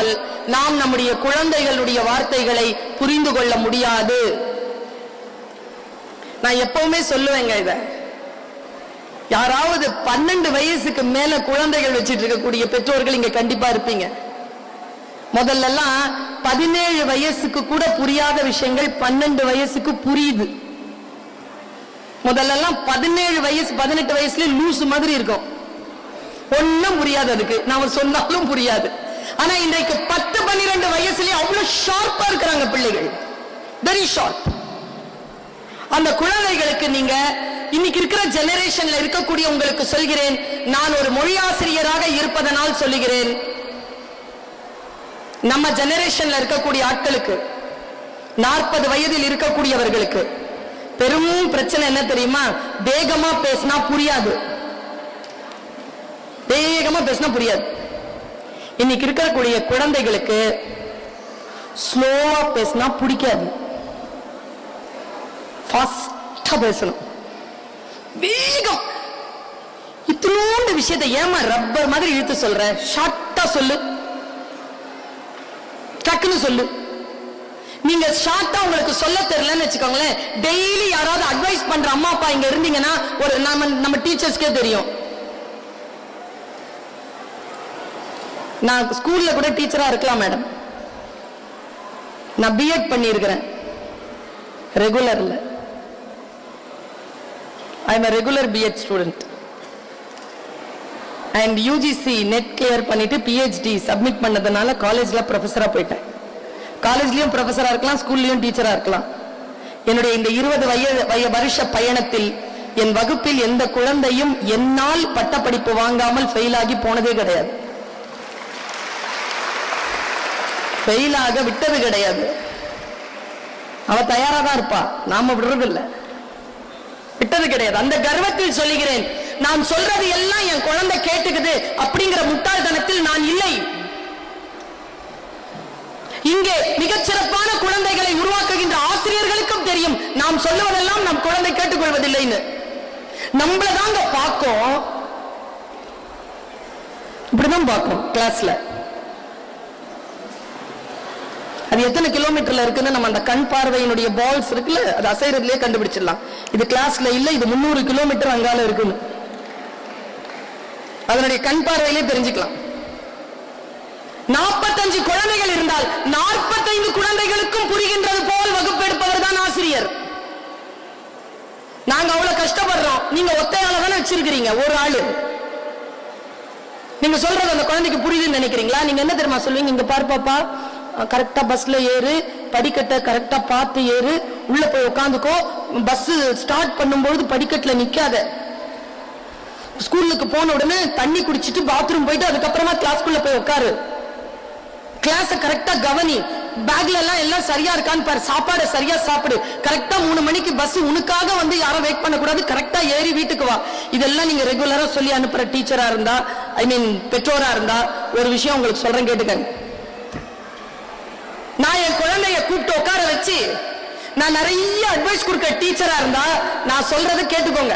இல்லாமல் நாம் நம்முடைய குழந்தைகளுடைய வார்த்தைகளை புரிந்து கொள்ள முடியாது. நான் எப்பவுமே சொல்லுவேங்க இத. யாராவது பன்னெண்டு வயசுக்கு மேல குழந்தைகள் வச்சிட்டு இருக்கக்கூடிய பெற்றோர்கள் இங்க கண்டிப்பா இருப்பீங்க. முதல்ல எல்லாம் பதினேழு வயசுக்கு கூட புரியாத விஷயங்கள் பன்னெண்டு வயசுக்கு புரியுது. முதல்ல எல்லாம் பதினேழு வயசு பதினெட்டு வயசுல லூசு மாதிரி இருக்கும். ஒண்ணும் புரியாது அதுக்கு. நாம சொன்னாலும் புரியாது. ஆனா இன்றைக்கு பத்து பன்னிரெண்டு வயசுலயே அவ்வளவு ஷார்ப்பா இருக்கிறாங்க பிள்ளைகள். வெரி ஷார்ப் அந்த குழந்தைகளுக்கு நீங்க இன்னைக்கு இருக்கிற ஜெனரேஷன்ல இருக்கக்கூடிய உங்களுக்கு சொல்கிறேன் நான் ஒரு மொழி ஆசிரியராக இருப்பதனால் சொல்லுகிறேன். நம்ம ஜெனரேஷன்ல இருக்கக்கூடிய ஆட்களுக்கு நாற்பது வயதில் இருக்கக்கூடியவர்களுக்கு பெரும் பிரச்சனை என்ன தெரியுமா? வேகமா பேசினா புரியாது. வேகமா பேசினா புரியாது. இன்னைக்கு இருக்கக்கூடிய குழந்தைகளுக்கு ஸ்லோவா பேசினா பிடிக்காது. ஃபாஸ்டா பேசணும். வேகம். இத்தினோண்டு விஷயத்தை ஏமா ரப்பர் மாதிரி இழுத்து சொல்ற? ஷார்ட்டா சொல்லு. டக்குன்னு சொல்லு. நீங்க ஷார்ட்டா உங்களுக்கு சொல்ல தெரியலன்னு வச்சுக்கோங்களேன். டெய்லி யாராவது அட்வைஸ் பண்ற அம்மா அப்பா இங்க இருந்தீங்கன்னா ஒரு நம்ம நம்ம டீச்சர்ஸ்க்கே தெரியும். நான் ஸ்கூல்ல கூட டீச்சரா இருக்கலாம் மேடம். நான் பிஎட் பண்ணியிருக்கிறேன். ரெகுலர்ல I am regular B Ed student and UGC NET clear பண்ணிட்டு பிஹெச்டி சப்மிட் பண்ணதுனால காலேஜ்ல ப்ரொஃபஸரா போயிட்டேன். காலேஜ்லயும் ப்ரொஃபஸரா இருக்கலாம் ஸ்கூல்லயும் டீச்சரா இருக்கலாம். என்னுடைய இந்த இருபது வய வருஷ பயணத்தில் என் வகுப்பில் எந்த குழந்தையும் என்னால் பட்டப்படிப்பு வாங்காமல் ஃபெயில் ஆகி போனதே கிடையாது. ஃபெயிலாக விட்டது கிடையாது. அவ தயாரா தான் இருப்பா. நாம விடுறதில்லை. விட்டது கிடையாது. அந்த கர்வத்தில் சொல்லுகிறேன். நான் சொல்றது எல்லாம் என் குழந்தை கேட்டுக்குது அப்படிங்கிற முட்டாள்தனத்தில் நான் இல்லை. இங்கே மிகச்சிறப்பான குழந்தைகளை உருவாக்குகின்ற ஆசிரியர்களுக்கும் தெரியும். நாம் சொல்லுவதெல்லாம் நம் குழந்தை கேட்டுக்கொள்வதில்லைன்னு. நம்மளதாங்க பார்க்கும். இப்படிதான் பார்க்கும் கிளாஸ்ல அது எத்தனை கிலோமீட்டர்ல இருக்குன்னு நம்ம அந்த கண் பார்வையினுடைய பால்ஸ் இருக்குல்ல அது அசைறதுலயே கண்டுபிடிச்சிடலாம். இது கிளாஸ்ல இல்ல இது முந்நூறு கிலோமீட்டர் அங்கால இருக்குன்னு. அதனுடைய கண் பார்வையிலே தெரிஞ்சுக்கலாம். நாற்பத்தஞ்சு குழந்தைகள் இருந்தால் நாற்பத்தைந்து குழந்தைகளுக்கும் புரிகின்றது போல் வகுப்பெடுப்பவர் தான் ஆசிரியர். நாங்க அவ்வளவு கஷ்டப்படுறோம். நீங்க ஒத்தையால தானே வச்சிருக்கிறீங்க ஒரு ஆளு. நீங்க சொல்றது அந்த குழந்தைக்கு புரியுதுன்னு நினைக்கிறீங்களா? நீங்க என்ன தெரியுமா சொல்லுவீங்க? இங்க பாரு பாப்பா கரெக்டா பஸ்ல ஏறு படிக்கட்டை கரெக்டா பார்த்து ஏறு உள்ள போய் உட்காந்துக்கோ பஸ் ஸ்டார்ட் பண்ணும்போது படிக்கட்டுல நிக்காத. ஸ்கூலுக்கு போன உடனே தண்ணி குடிச்சிட்டு பாத்ரூம் போயிட்டு அதுக்கப்புறமா கிளாஸ்க்குள்ள போய் உட்காரு கிளாஸ கரெக்டா கவனி. பேக்ல எல்லாம் எல்லாம் சரியா இருக்கான்னு பாரு. சாப்பாடு சரியா சாப்பிடு. கரெக்டா மூணு மணிக்கு பஸ் உனக்காக வந்து யாரும் வெயிட் பண்ண கூடாது கரெக்டா ஏறி வீட்டுக்கு வா. இதெல்லாம் நீங்க ரெகுலரா சொல்லி அனுப்புற டீச்சரா இருந்தா ஐ மீன் பெற்றோரா இருந்தா ஒரு விஷயம் உங்களுக்கு சொல்றேன் கேட்டுக்கங்க. நான் என் குழந்தைய கூப்பிட்டு உட்கார வச்சு நான் நிறைய அட்வைஸ் கொடுக்க டீச்சரா இருந்தா நான் சொல்றதை கேட்டுக்கோங்க.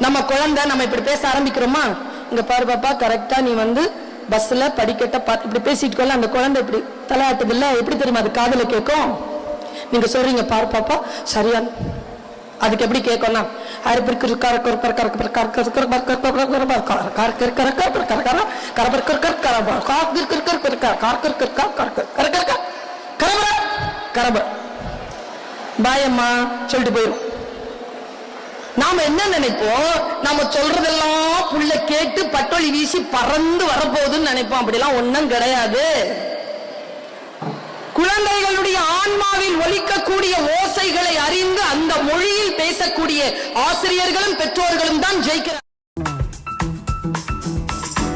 நம்ம குழந்தை நம்ம இப்படி பேச ஆரம்பிக்கிறோமா? இங்க பாரு பாப்பா கரெக்டா நீ வந்து பஸ்ல படிக்கட்ட பார்த்து இப்படி பேசிட்டு கொள்ள அந்த குழந்தை இப்படி தலையாட்டுதில்ல? எப்படி தெரியுமா அது காதல கேட்கும்? நீங்க சொல்றீங்க பாரு பாப்பா சரியா அதுக்கு எப்படி கேட்கணும் பாயம்மா சொல்லிட்டு போயிரும் நாம என்ன நினைப்போம் நாம சொல்றதெல்லாம் புள்ள கேட்டு பட்டொலி வீசி பறந்து வரப்போகுதுன்னு நினைப்போம் அப்படிலாம் ஒண்ணும் கிடையாது குழந்தைகளுடைய ஆன்மாவில் ஒழிக்கக்கூடிய ஓசைகளை அறிந்து அந்த மொழியில் பேசக்கூடிய ஆசிரியர்களும் பெற்றோர்களும் தான் ஜெயிக்கிறார்